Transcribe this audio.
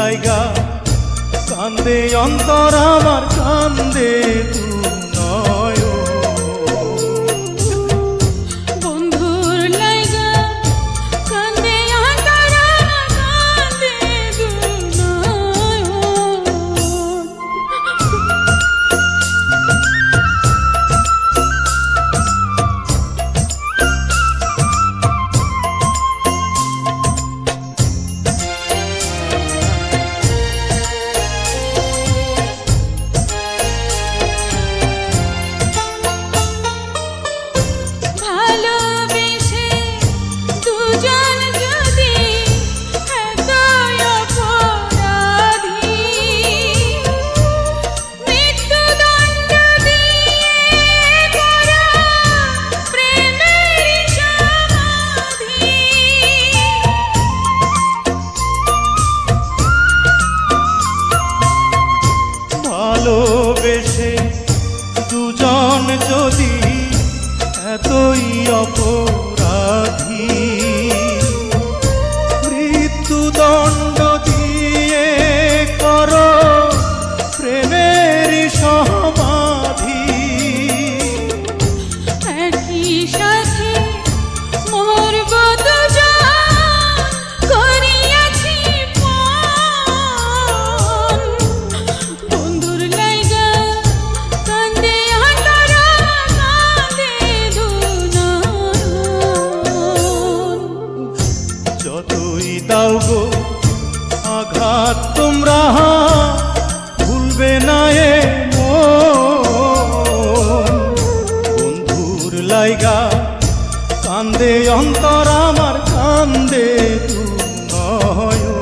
জায়গা। কান্দে অন্তর আমার কান্দে তু নয়। এতই অপর রাত তোমরা ভুলবে না এ বন্ধুর লাইগা কান্দে অন্তর আমার কান্দে তু নয়